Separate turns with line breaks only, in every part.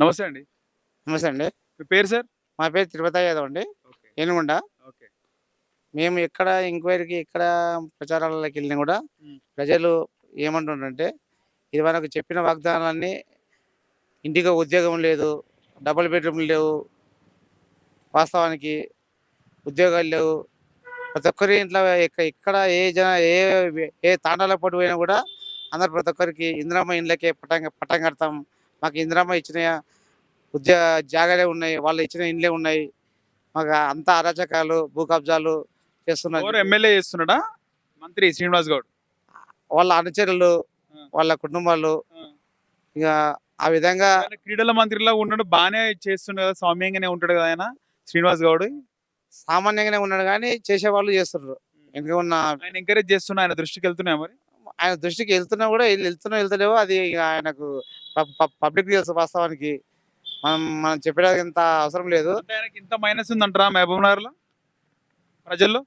నమస్తే అండి.
నమస్తే అండి.
మీ పేరు సార్?
మా పేరు తిరుపతి యాదవ్ అండి. ఏనుగుండ.
ఓకే.
మేము ఎక్కడ ఎంక్వైరీకి ఎక్కడ ప్రచారాలకు వెళ్ళినా కూడా. ప్రజలు ఏమంటుండంటే ఇది మనకు చెప్పిన వాగ్దానాలన్నీ ఇంటికి ఉద్యోగం లేదు డబుల్ బెడ్రూమ్ లేవు వాస్తవానికి ఉద్యోగాలు లేవు. ప్రతి ఒక్కరి ఇంట్లో ఎక్క- ఎక్కడ ఏ జన ఏ ఏ తాండాల పట్టు పోయినా కూడా అందరు ప్రతి ఒక్కరికి ఇందిరమ్మ ఇండ్లకే పట్టం పట్టం కడతాం మాకు ఇందిరమ్మ ఇచ్చిన ఉద్యోగ జాగాలే ఉన్నాయి వాళ్ళు ఇచ్చిన ఇండ్లే ఉన్నాయి. మాకు అంత అరాచకాలు భూ కబ్జాలు చేస్తున్నారు
ఎమ్మెల్యే చేస్తున్నాడా? మంత్రి శ్రీనివాస్ గౌడ్.
వాళ్ళ అనుచరులు. వాళ్ళ కుటుంబాలు. ఇక ఆ విధంగా
క్రీడల మంత్రిలా ఉన్నాడు బాగానే చేస్తుండు కదా సౌమ్యంగానే ఉంటాడు కదా ఆయన శ్రీనివాస్ గౌడ్.
సామాన్యంగానే ఉన్నాడు కానీ చేసేవాళ్ళు చేస్తున్నారు ఎందుకు ఉన్న
ఆయన ఎంకరేజ్ చేస్తున్నా ఆయన దృష్టికి వెళ్తున్నాయి మరి?
ఆయన దృష్టికి వెళ్తున్నా కూడా వెళ్- వెళ్తున్నా వెళ్తలేవో అది ఆయనకు పబ్లిక్ తెలుసు వాస్తవానికి మనం మనం చెప్పడానికి ఎంత అవసరం లేదు.
ఇంత మైనస్ ఉందంటారా మహబూబ్నగర్లో ప్రజల్లో?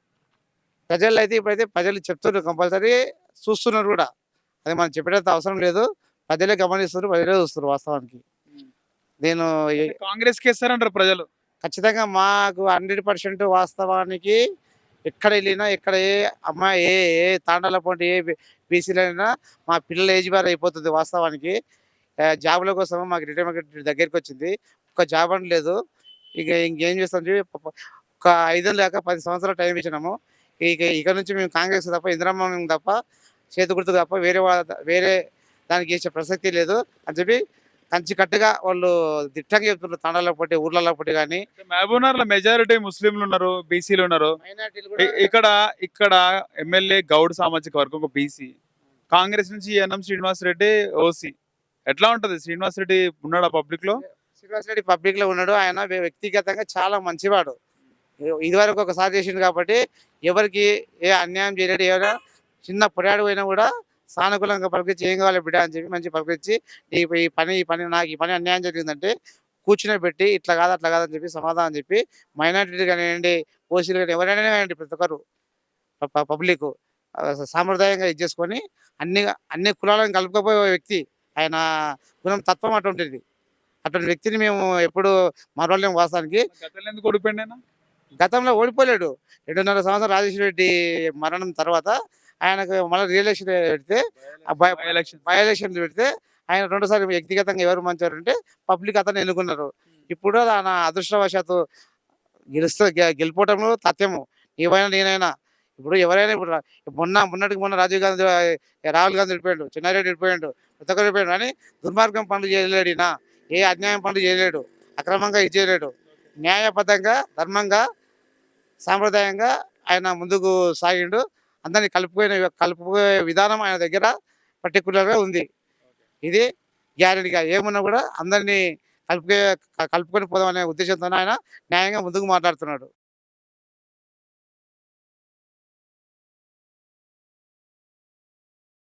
ప్రజలు అయితే ఇప్పుడైతే ప్రజలు చెప్తున్నారు కంపల్సరీ చూస్తున్నారు కూడా. అది మనం చెప్పేంత అవసరం లేదు. ప్రజలే గమనిస్తున్నారు ప్రజలే చూస్తున్నారు వాస్తవానికి. నేను ఏ-
కాంగ్రెస్కి ఇస్తారంటారు ప్రజలు?
ఖచ్చితంగా మాకు హండ్రెడ్ పర్సెంట్ వాస్తవానికి ఎక్కడ వెళ్ళినా ఎక్కడ ఏ అమ్మాయి ఏ ఏ తాండాల పోటీ ఏ బీసీలో అయినా మా పిల్లల ఏజ్ బార్ అయిపోతుంది వాస్తవానికి. జాబ్ల జాబుల కోసం మాకు రిటైర్మెంట్ దగ్గరికి వచ్చింది. ఒక జాబ్ అని లేదు. ఇక ఇంకేం చేస్తాం చెప్పి ఒక ఐదు లేక పది సంవత్సరాలు టైం ఇచ్చినాము. ఇక ఇక నుంచి మేము కాంగ్రెస్ తప్ప ఇందిరామ్మ తప్ప చేతి గుర్తు తప్ప వేరే వేరే దానికి ఇచ్చే ప్రసక్తి లేదు అని చెప్పి కంచి కట్టుగా వాళ్ళు దిట్టంగా చెప్తున్నారు తాండాల పోటీ ఊర్లలో పోటీ కానీ
మహబూబ్నగర్లో మెజారిటీ ముస్లింలు ఉన్నారు బీసీలు ఉన్నారు. ఇక్కడ ఇక్కడ ఎమ్మెల్యే గౌడ్ సామాజిక వర్గం ఒక బీసీ కాంగ్రెస్ నుంచి ఎన్ఎం శ్రీనివాస్ రెడ్డి ఓసీ ఎట్లా ఉంటది? శ్రీనివాస్ రెడ్డి ఉన్నాడా పబ్లిక్లో
శ్రీనివాస్ రెడ్డి పబ్లిక్లో ఉన్నాడు. ఆయన వ్య- వ్యక్తిగతంగా చాలా మంచివాడు. ఇదివరకు ఒకసారి చేసిండు కాబట్టి ఎవరికి ఏ అన్యాయం చేయలేడు. ఏమైనా చిన్న పొడాడు పోయినా కూడా సానుకూలంగా పలికించి ఏం కావాలి బిడ్డ? అని చెప్పి మంచి పలికించి ఈ ఈ పని ఈ పని నాకు ఈ పని అన్యాయం జరిగిందంటే కూర్చుని పెట్టి ఇట్లా కాదు అట్లా కాదని చెప్పి సమాధానం చెప్పి మైనార్టీ కానివ్వండి ఓసీలు కానీ ఎవరైనా కానివ్వండి ప్రతి ఒక్కరు పబ్లిక్ సాంప్రదాయంగా ఇది చేసుకొని అన్ని అన్ని కులాలను కలుపుకపోయే వ్యక్తి ఆయన గుణం తత్వం అటువంటిది అటువంటి వ్యక్తిని మేము ఎప్పుడు మరవలేము వాస్తవానికి.
ఎందుకు ఓడిపోయింది ఆయన?
గతంలో ఓడిపోలేడు. రెండున్నర సంవత్సరం రాజేశ్వర రెడ్డి మరణం తర్వాత ఆయనకు మళ్ళీ రియలెక్షన్ పెడితే బై-
ఎలక్షన్
బై పెడితే ఆయన రెండోసారి వ్యక్తిగతంగా ఎవరు మంచారంటే పబ్లిక్ అతను ఎన్నుకున్నారు. ఇప్పుడు ఆయన అదృష్టవశాత్తు గెలుస్తూ గెలిపోవటంలో తథ్యము. ఏవైనా నేనైనా. ఇప్పుడు ఎవరైనా ఇప్పుడు మొన్న మొన్నటికి మొన్న రాజీవ్ గాంధీ రాహుల్ గాంధీ వెళ్ళిపోయాడు చెన్నారెడ్డి వెళ్ళిపోయాడు ప్రతి ఒక్కరు వెళ్ళిపోయాడు కానీ దుర్మార్గం పనులు చేయలేడు ఈయన. ఏ అన్యాయం పనులు చేయలేడు. అక్రమంగా ఇది చేయలేడు. న్యాయబద్ధంగా ధర్మంగా సాంప్రదాయంగా ఆయన ముందుకు సాగిండు. అందరినీ కలుపుకునే కలుపుకునే విధానం ఆయన దగ్గర పర్టికులర్గా ఉంది. ఇది గ్యారెంటీగా ఏమున్నా కూడా అందరినీ కలుపుకే కలుపుకొని పోదాం అనే ఉద్దేశంతో ఆయన న్యాయంగా ముందుకు మాట్లాడుతున్నాడు.